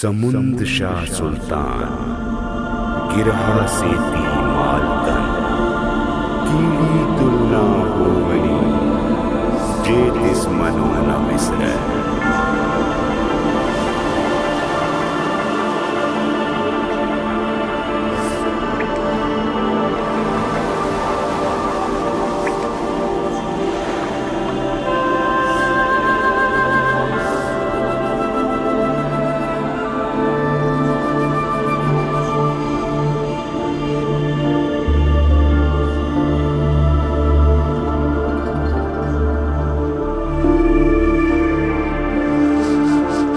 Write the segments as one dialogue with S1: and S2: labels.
S1: समुंद शाह सुल्तान गिरहा से ती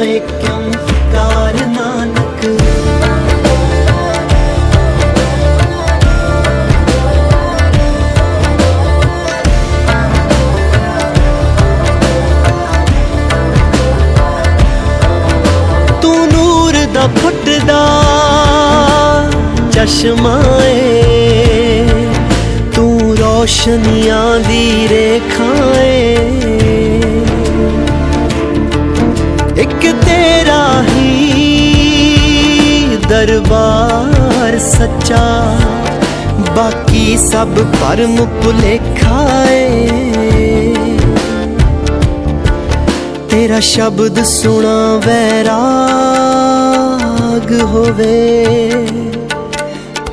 S2: ਥਾਂ ਇੱਕ ਨਾਨਕ ਤੂੰ ਨੂਰ ਦਾ ਫੁੱਟਦਾ ਚਸ਼ਮਾ ਏ ਤੂੰ ਰੋਸ਼ਨੀਆਂ ਦੀ ਰੇਖਾ ਏ ਦਰਬਾਰ ਸੱਚਾ, ਬਾਕੀ ਸਭ ਪਰਮ ਭੁਲੇਖਾ ਏ। ਤੇਰਾ ਸ਼ਬਦ ਸੁਣਾ ਵੈਰਾਗ ਹੋਵੇ,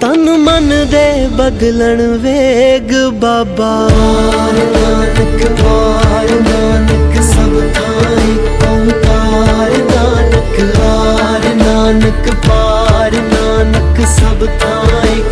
S2: ਤਨ ਮਨ ਦੇ ਬਗਲਣ ਵੇਗ ਬਾਬਾ। ਨਾਨਕ, ਵਾਰ ਨਾਨਕ সব তাই